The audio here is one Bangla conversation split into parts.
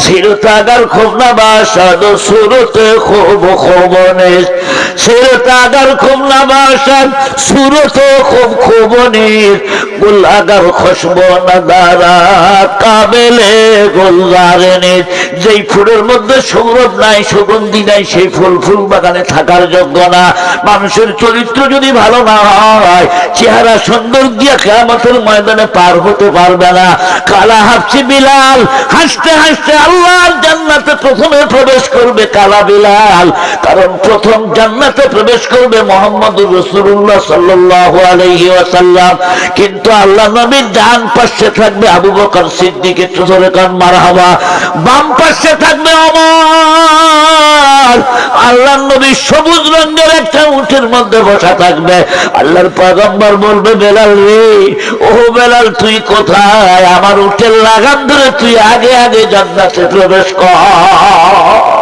সিরতাগার খুব না বাসাদ সুরতে খুব খবনে যেই ফুলের মধ্যে সৌরভ নাই, সুগন্ধি নাই, সেই ফুল ফুল বাগানে থাকার যোগ্য না। মানুষের চরিত্র যদি ভালো না হয়, চেহারা সুন্দর দিয়ে কেয়ামতের ময়দানে পার হতে পারবে না। কালা হাসছে বিলাল, হাসতে হাসতে আল্লাহর জান্নাতে প্রথমে প্রবেশ করবে কালা বিলাল। কারণ প্রথম জান্নাতে প্রবেশ করবে মোহাম্মদুর রসুল্লাহ সাল্লাহ আলহি ওয়াসাল্লাম। কিন্তু আল্লাহ নবীর ডান পাশে থাকবে আবু বকর সিদ্দিকের চোখরে কান মারা হওয়া বাম পাশে থাকবে আমার আল্লাহ নবী সবুজ রঙের একটা উঠের মধ্যে বসা থাকবে। আল্লাহর পয়গম্বর বলবে, বেলাল রে, ও বেলাল, তুই কোথায়? আমার উঠের লাগাম ধরে তুই আগে আগে জান্নাতে প্রবেশ কর।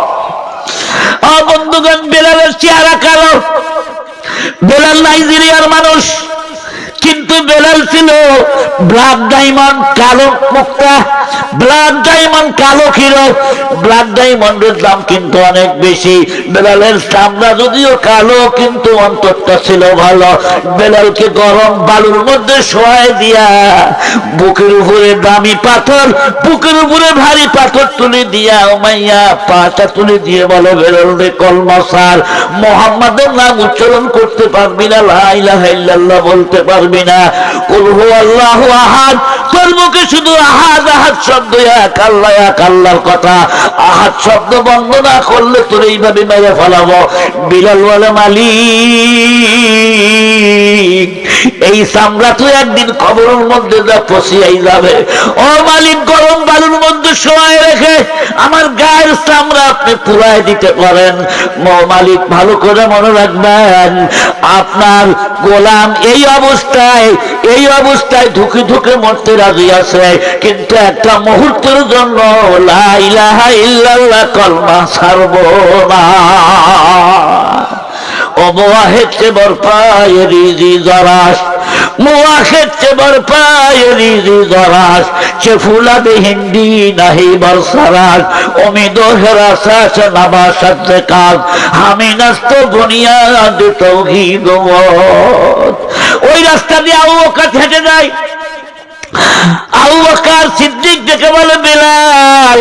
বন্ধুগণ বেলালের চেহারা কালো। বেলাল নাইজেরিয়ার মানুষ। কিন্তু বেলাল ছিল ব্লাড ডায়মন্ড কালো মুক্তা। ব্লাড ডায়মন্ড কালো ক্ষীর। ব্লাড ডায়মন্ডের দাম কিন্তু অনেক বেশি। বেলালের চামড়া যদিও কালো, কিন্তু অন্তরটা ছিল ভালো। বেলালকে গরম বালুর মধ্যে শোয়ায় দিয়া বুকের উপরে দামি পাথর, বুকের উপরে ভারী পাথর তুলে দিয়া ওমাইয়া পাটা তুলে দিয়ে বলো, বেলাল রে কলমা সার, মোহাম্মদের নাম উচ্চারণ করতে পারবি না, লা ইলাহা ইল্লাল্লাহ বলতে পারবি না। করলে তোর এইভাবে মেরে ফেলাবো। বিলাল বলে, মালিক, এই চামড়া তো একদিন খবরের মধ্যে যা যাবে। ও মালিক, গরম বালুর মধ্যে শোয়ায় রেখে আমার গায়ের চামড়া আপনি পুরাই দিতে পারেন। মালিক, ভালো করে মনে রাখবেন, আপনার গোলাম এই অবস্থায় এই অবস্থায় ধুকে ধুকে মরতে রাজি আছে। কিন্তু একটা মুহূর্তের জন্য কলমা ছাড়ব না। অবহেচ্ছে বরপায় রিজি জরাস। মুয়াখেচ্ছে বরপায় রিজি জরাস চে ফুলাবে হিন্দি নাহি বরসারাস অমিদ হেরাসাস নাবাসাত কাজ, আমি নাস্ত বুনিয়াদ তৌহিদ ওই রাস্তা দিয়ে আবু বকর হেঁটে যায়। আবু বকর সিদ্দিক দেখে বলে, বেলাল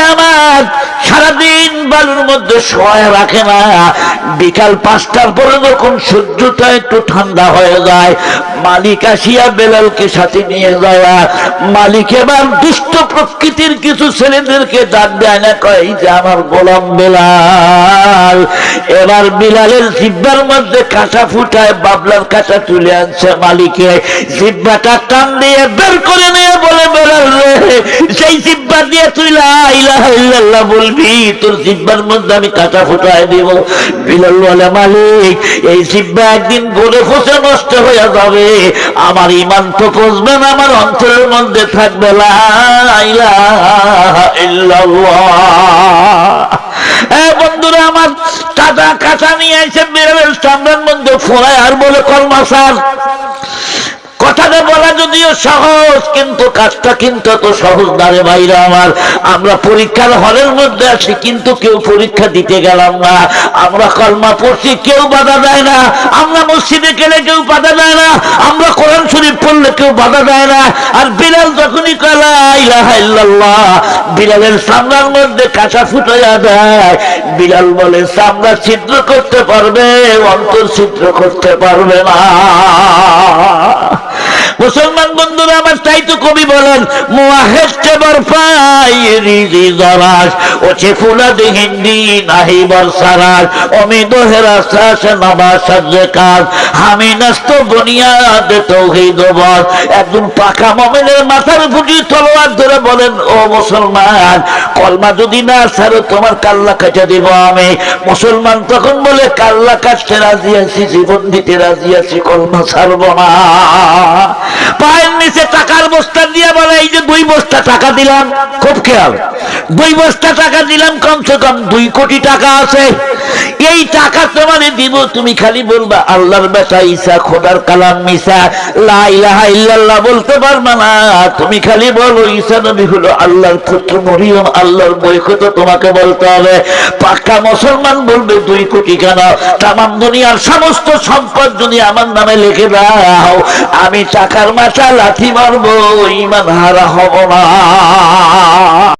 আমার সারাদিন বালুর মধ্যে শোয়া রাখে না। বিকাল পাঁচটার পরে যখন সূর্যটা একটু ঠান্ডা হয়ে যায়, মালিক আসিয়া বেলালকে সাথে নিয়ে যাওয়া মালিক এবার দুষ্ট প্রকৃতির কিছু ছেলেদেরকে ডাক দেয় না, কয় যে আমার গোলাম বেলাল। এবার বিলালের জিব্বার মধ্যে কাঁচা ফুটায় বাবলার কাঁচা তুলে আনছে মালিকে। জিব্বাটা টান দিয়ে বের করে নিয়ে বলে, বেলাল রে, সেই জিব্বা দিয়ে তুই লা ইলাহা বলবি? তোর জিব্বার মধ্যে আমি কাঁচা ফুটায় দিব। বিলাল বলে, মালিক, এই জিব্বা একদিন গলে ফসে নষ্ট হয়ে যাবে। আমার ইমান তো পচবে না, আমার অন্তরের মধ্যে থাকবে বন্ধুরা, আমার কাঁচা কাঁচা নিয়ে এসে বেরোবেন সামনের মধ্যে ফোড়ায় আর বলে কলমাসার কথাটা বলা যদিও সহজ, কিন্তু কাজটা কিন্তু এত সহজ না রে ভাইরা আমার। আমরা পরীক্ষার হলের মধ্যে আছি, কিন্তু কেউ পরীক্ষা দিতে গেলাম না। আমরা কলমা পড়ছি, কেউ বাধা দেয় না। আমরা মসজিদে গেলে কেউ বাধা দেয় না। আমরা কোরআন শরীফ পড়লে কেউ বাধা দেয় না। আর বিলাল যখনই কলা ইলাহা ইল্লাল্লাহ বিলালের সামনার মধ্যে কাঁচা ফুটাইয়া দেয়। বিলাল বলে, সামনা ছিদ্র করতে পারবে, অন্তর ছিদ্র করতে পারবে না। মুসলমান বন্ধুরা, আমার তাই তো কবি বলেন মুয়াহেদকে বরফাই রিজি জরাস ওছে ফুলাদ হিন্দি নাহি বরসারাস নাবা সাজে কাজ। আমি নাস্ত বুনিয়াদ, তৌহিদ বল। একজন পাকা মমিনের মাথার গুটি তলোয়ার ধরে বলেন, ও মুসলমান, কলমা যদি না ছাড়ো, তোমার কাল্লা কাটা দিব আমি। মুসলমান তখন বলে, কাল্লা কাটতে রাজি আছি, জীবন দিতে রাজি আছি, কলমা ছাড়বো না। পায়ের নিচে টাকার বস্তা দিয়ে বলে, এই যে দুই বস্তা টাকা দিলাম, খুব খেয়াল। দুই বস্তা টাকা দিলাম, কমসে কম দুই কোটি টাকা আছে। এই টাকা তোমারে দিব, তুমি খালি বলবা, আল্লাহর বেটা ঈসা, খোদার কালাম মিসা, লা ইল্লাল্লাহ বলতে পারবা না। তুমি খালি বলো, ঈসা নবী হলো আল্লাহর পুত্র, মরিয়ম, আল্লাহর বৈকত তোমাকে বলতে হবে, পাক্কা মুসলমান বলবে দুই কোটি কেন? তামাম দুনিয়ার সমস্ত সম্পদ যদি আমার নামে লিখে দাও, আমি টাকার মাথা লাথি মারবো ইমান হারা হব না।